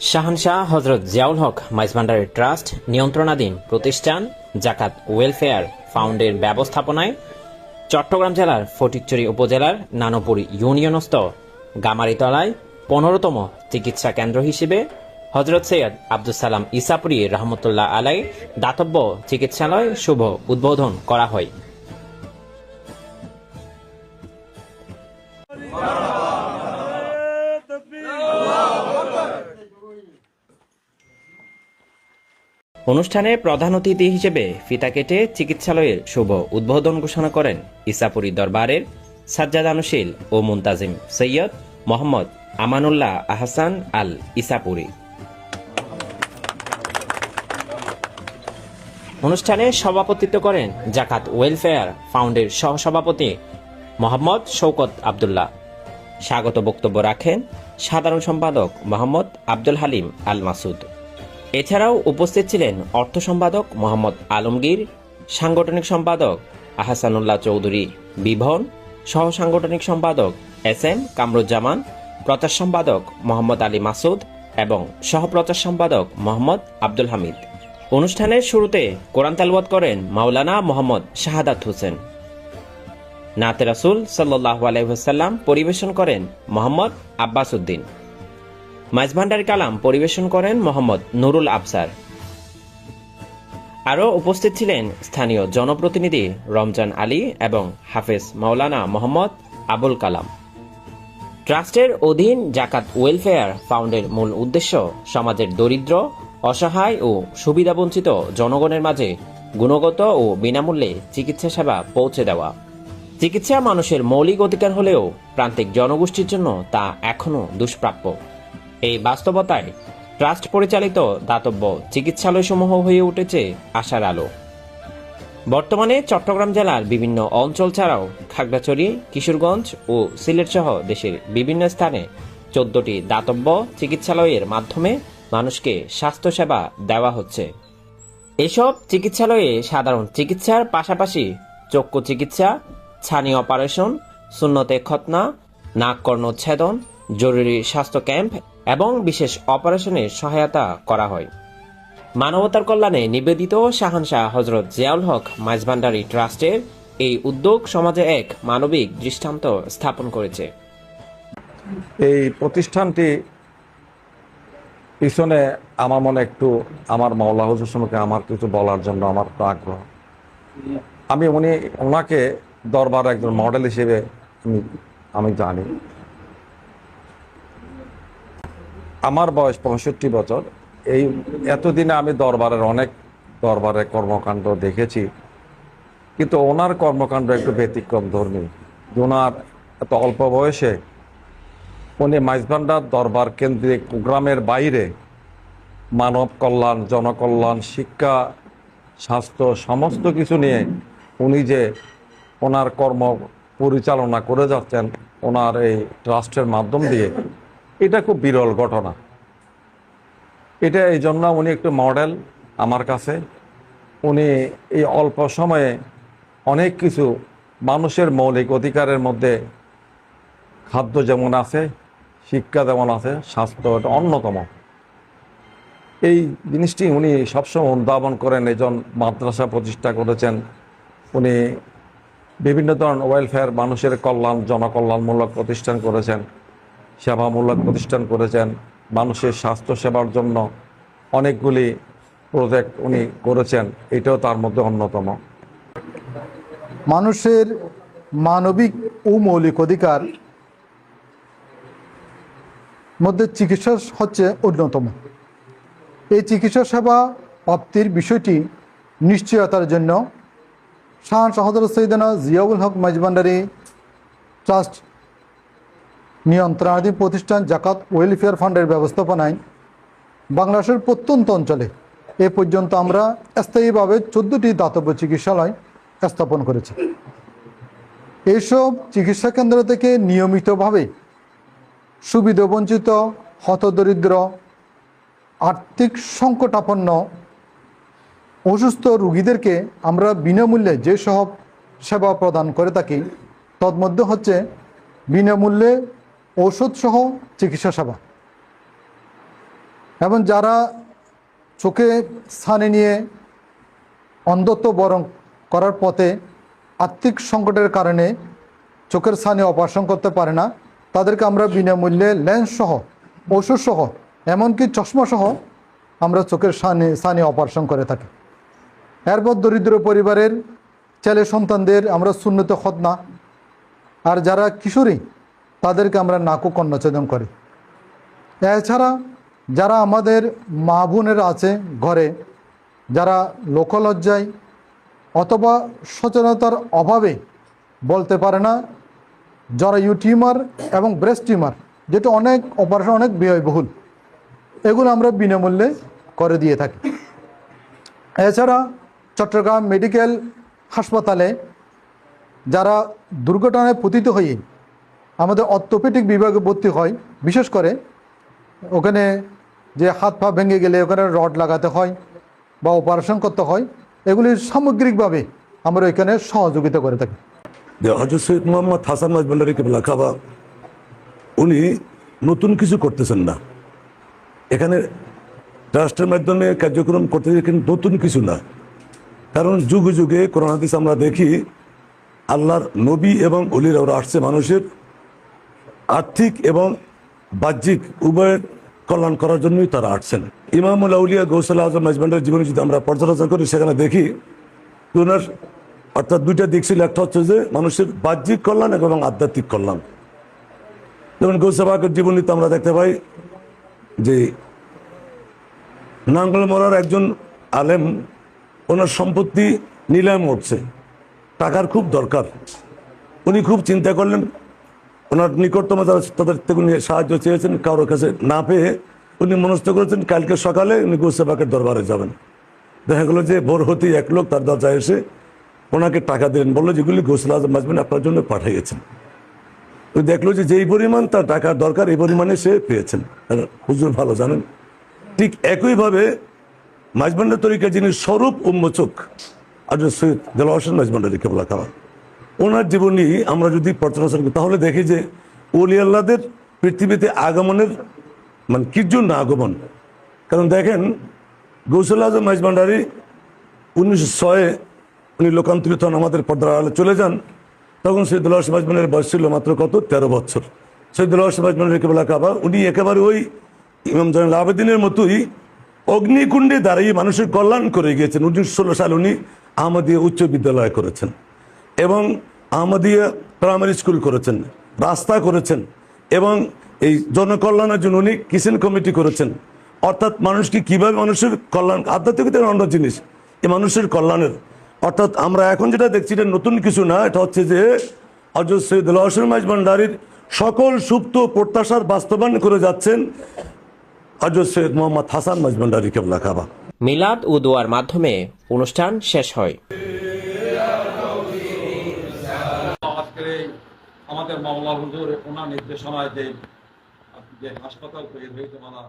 শাহানশাহ, হজরত জিয়াউল হক মাইজভান্ডারের ট্রাস্ট, নিয়ন্ত্রণাধীন প্রতিষ্ঠান, জাকাত ওয়েলফেয়ার ফাউন্ডের ব্যবস্থাপনায় চট্টগ্রাম জেলার ফটিকচুরি উপজেলার নানপুর ইউনিয়নস্থ গামারিতলায় পনেরোতম চিকিৎসা কেন্দ্র হিসেবে হজরত সৈয়দ আব্দুল সালাম ইসাপুরি রহমতুল্লাহ আলাই দাতব্য চিকিৎসালয় শুভ উদ্বোধন করা হয়। অনুষ্ঠানে প্রধান অতিথি হিসেবে ফিতা কেটে চিকিৎসালয়ের শুভ উদ্বোধন ঘোষণা করেন ইসাপুরি দরবারের সাজ্জাদানুশীল ও মুন্তাজিম সৈয়দ মোহাম্মদ আমানুল্লাহ আহসান আল ইসাপুরি। অনুষ্ঠানে সভাপতিত্ব করেন জাকাত ওয়েলফেয়ার ফাউন্ডের সহসভাপতি মোহাম্মদ শৌকত আবদুল্লাহ। স্বাগত বক্তব্য রাখেন সাধারণ সম্পাদক মোহাম্মদ আব্দুল হালিম আল মাসুদ। এছাড়াও উপস্থিত ছিলেন অর্থ সম্পাদক মোহাম্মদ আলমগীর, সাংগঠনিক সম্পাদক আহসানুল্লাহ চৌধুরী বিভন, সহ সাংগঠনিক সম্পাদক এস এম কামরুজ্জামান, প্রচার সম্পাদক মোহাম্মদ আলী মাসুদ এবং সহপ্রচার সম্পাদক মোহাম্মদ আব্দুল হামিদ। অনুষ্ঠানের শুরুতে কোরআন তালওয়াত করেন মাওলানা মোহাম্মদ শাহাদাত হোসেন। নাতে রাসুল সাল্লাহ আলাইসাল্লাম পরিবেশন করেন মোহাম্মদ আব্বাস উদ্দিন মাইজভান্ডার কালাম পরিবেশন করেন মোহাম্মদ নুরুল আফসার আরও উপস্থিত ছিলেন স্থানীয় জনপ্রতিনিধি রমজান আলী এবং হাফেজ মাওলানা মোহাম্মদ আবুল কালাম। ট্রাস্টের অধীন জাকাত ওয়েলফেয়ার ফাউন্ডের মূল উদ্দেশ্য সমাজের দরিদ্র, অসহায় ও সুবিধাবঞ্চিত জনগণের মাঝে গুণগত ও বিনামূল্যে চিকিৎসা সেবা পৌঁছে দেওয়া। চিকিৎসা মানুষের মৌলিক অধিকার হলেও প্রান্তিক জনগোষ্ঠীর জন্য তা এখনও দুষ্প্রাপ্য। এই বাস্তবতায় ট্রাস্ট পরিচালিত দাতব্য চিকিৎসালয়সমূহ হয়ে উঠেছে আশার আলো। বর্তমানে চট্টগ্রাম জেলার বিভিন্ন অঞ্চল ছাড়াও খাগড়াছড়ি, কিশোরগঞ্জ ও সিলেট সহ দেশের বিভিন্ন স্থানে চোদ্দটি দাতব্য চিকিৎসালয়ের মাধ্যমে মানুষকে স্বাস্থ্যসেবা দেওয়া হচ্ছে। এসব চিকিৎসালয়ে সাধারণ চিকিৎসার পাশাপাশি চক্ষু চিকিৎসা, ছানি অপারেশন শূন্যতে খতনা নাক কর্ণচ্ছেদন, জরুরি স্বাস্থ্য ক্যাম্প এবং বিশেষ অপারেশনের সহায়তা করা হয়। মানবতার কল্যাণে নিবেদিত শাহানশাহ হজরত জিয়াউল হক মাইজভান্ডারি ট্রাস্টের এই উদ্যোগ সমাজে এক মানবিক দৃষ্টান্ত স্থাপন করেছে। এই প্রতিষ্ঠানটি পিছনে আমার মনে একটু আমার মাওলা হুজুর সম্পর্কে আমার কিছু বলার জন্য আমার একটু আগ্রহ। আমি উনি ওনাকে দরবার একজন মডেল হিসেবে আমি জানি। আমার বয়স পঁয়ষট্টি বছর, এই এতদিনে আমি দরবারের অনেক দরবারের কর্মকাণ্ড দেখেছি। কিন্তু ওনার কর্মকাণ্ড একটু ব্যতিক্রম ধর্মী। ওনার এত অল্প বয়সে উনি মাইজভান্ডার দরবার কেন্দ্রিক গ্রামের বাইরে মানব কল্যাণ, জনকল্যাণ, শিক্ষা, স্বাস্থ্য সমস্ত কিছু নিয়ে উনি যে ওনার কর্ম পরিচালনা করে যাচ্ছেন, ওনার এই ট্রাস্টের মাধ্যম দিয়ে এটা খুব বিরল ঘটনা। এটা এই জন্য উনি একটু মডেল আমার কাছে। উনি এই অল্প সময়ে অনেক কিছু মানুষের মৌলিক অধিকারের মধ্যে খাদ্য যেমন আছে, শিক্ষা যেমন আছে, স্বাস্থ্য এটা অন্যতম। এই জিনিসটি উনি সবসময় অনুধাবন করেন একজন মাদ্রাসা প্রতিষ্ঠা করেছেন। উনি বিভিন্ন ধরনের ওয়েলফেয়ার মানুষের কল্যাণ, জনকল্যাণমূলক প্রতিষ্ঠান করেছেন। সেবামূলক প্রতিষ্ঠান করেছেন। মানুষের স্বাস্থ্য সেবার জন্য অনেকগুলি প্রজেক্ট উনি করেছেন। এটাও তার মধ্যে অন্যতম। মানুষের মানবিক ও মৌলিক অধিকার মধ্যে চিকিৎসা হচ্ছে অন্যতম। এই চিকিৎসা সেবা প্রাপ্তির বিষয়টি নিশ্চয়তার জন্য। শাহান শাহদর সৈদানা জিয়াউল হক মাইজবান্ডারি ট্রাস্ট নিয়ন্ত্রণাধীন প্রতিষ্ঠান জাকাত ওয়েলফেয়ার ফান্ডের ব্যবস্থাপনায় বাংলাদেশের প্রত্যন্ত অঞ্চলে এ পর্যন্ত আমরা স্থায়ীভাবে চোদ্দোটি দাতব্য চিকিৎসালয় স্থাপন করেছি। এইসব চিকিৎসা কেন্দ্র থেকে নিয়মিতভাবে সুবিধাবঞ্চিত হতদরিদ্র, আর্থিক সংকটাপন্ন, অসুস্থ রুগীদেরকে আমরা বিনামূল্যে যেসব সেবা প্রদান করে থাকি তন্মধ্যে হচ্ছে বিনামূল্যে ঔষধসহ চিকিৎসা সেবা। এবং যারা চোখে স্থানে নিয়ে অন্ধত্ব বরং করার পথে আর্থিক সংকটের কারণে চোখের স্থানে অপারেশন করতে পারে না, তাদেরকে আমরা বিনামূল্যে লেন্স সহ, ওষুধ সহ, এমনকি চশমা সহ আমরা চোখের স্থানে সানি অপারেশন করে থাকি। এরপর দরিদ্র পরিবারের ছেলে সন্তানদের আমরা শূন্যতে খতনা আর যারা কিশোরী তাদেরকে আমরা নাকু কন্যাচেদন করি। এছাড়া যারা আমাদের মা বোনেরা আছে ঘরে, যারা লোকলজ্জায় অথবা সচেতনতার অভাবে বলতে পারে না, যারা ইউটিউমার এবং ব্রেস্ট টিউমার, যেটা অনেক অপারেশন অনেক ব্যয়বহুল, এগুলো আমরা বিনামূল্যে করে দিয়ে থাকি। এছাড়া চট্টগ্রাম মেডিকেল হাসপাতালে যারা দুর্ঘটনায় পতিত হয়ে আমাদের অর্থোপেডিক বিভাগে ভর্তি হয়। বিশেষ করে ওখানে যে হাত পা ভেঙে গেলে ওখানে রড লাগাতে হয় বা অপারেশন করতে হয়, এগুলি সামগ্রিকভাবে আমরা এখানে সহযোগিতা করে থাকি। সৈয়দ মোহাম্মদ হাসান খাবা উনি নতুন কিছু করতেছেন না। এখানে রাষ্ট্রের মাধ্যমে কার্যক্রম করতে কিন্তু নতুন কিছু না। কারণ যুগে যুগে কোরআন হাদিস আমরা দেখি, আল্লাহর নবী এবং অলিরা ওরা আসছে মানুষের আর্থিক এবং বাহ্যিক উভয়ের কল্যাণ করার জন্যই তারা আসছেন। ইমামুল আউলিয়া গৌসাল আজম মাজবান্ডার জীবনে যদি আমরা পর্যালোচনা করি, সেখানে দেখি ওনার অর্থাৎ দুইটা দিক ছিল। একটা হচ্ছে যে মানুষের বাহ্যিক কল্যাণ এবং আধ্যাত্মিক কল্যাণ। যেমন গৌসাবাকের জীবনীতে আমরা দেখতে পাই যে নাঙ্গল মরার একজন আলেম, ওনার সম্পত্তি নিলাম উঠছে, টাকার খুব দরকার। উনি খুব চিন্তা করলেন ওনার নিকটতম যারা তাদের থেকে উনি সাহায্য চেয়েছেন কারোর কাছে না পেয়ে উনি মনস্থ করেছেন, কালকে সকালে উনি গৌসাবাকের দরবারে যাবেন। দেখা গেলো যে ভোর হতেই এক লোক তার দরজায় এসে ওনাকে টাকা দিলেন, বলল যেগুলি গোসল আজম আপনার জন্য পাঠিয়েছেন ওই দেখল যে যেই পরিমাণ তার টাকার দরকার, এই পরিমাণে সে পেয়েছেন। হুজুর ভালো জানেন, ঠিক একইভাবে মাঝবান্ডার তরিকা যিনি স্বরূপ উন্মোচক আর সৈয়দ দেলা হোসেন কেবলা খাওয়া ওনার জীবনী আমরা যদি পর্যালোচনা করি, তাহলে দেখি যে ওলি আল্লাদের পৃথিবীতে আগমনের মানে কির জন্য আগমন? কারণ দেখেন, গৌসল আজম মাঝবান্ডারি উনিশশো ছয়ে, উনি লোকান্তরিত হন আমাদের পর্দার আড়ালে চলে যান। তখন সৈদুল্লাহ সিমাজমানের বয়স ছিল মাত্র কত? তেরো বছর। সৈদুল্লাহ সিমাজমানের কেবলা কাবা, উনি একেবারে ওই ইমাম জানাল আবেদিনের মতোই অগ্নিকুণ্ডে দাঁড়িয়ে মানুষের কল্যাণ করে গিয়েছেন। উনিশশো ষোলো সাল উনি আহমদিয়া উচ্চ বিদ্যালয় করেছেন। এবং আহমদিয়া প্রাইমারি স্কুল করেছেন, রাস্তা করেছেন, এবং এই জনকল্যাণের জন্য উনি কিচেন কমিটি করেছেন। অর্থাৎ মানুষকে কীভাবে মানুষের কল্যাণ, আধ্যাত্মিকতার অন্য জিনিস, এই মানুষের কল্যাণের। অর্থাৎ আমরা এখন যেটা দেখছি এটা নতুন কিছু না, এটা হচ্ছে যে হজরত সৈয়দুল হোসেন মাইজ ভান্ডারির সকল সুপ্ত প্রত্যাশার বাস্তবায়ন করে যাচ্ছেন হজরত সৈয়দ মোহাম্মদ হাসান মাইজ ভান্ডারি কেবলা খাবা মিলাদ ও দোয়ার মাধ্যমে অনুষ্ঠান শেষ হয়। আমাদের মামলা হুজুর ওনার নির্দেশনায় যে হাসপাতাল তৈরি হয়েছে মারা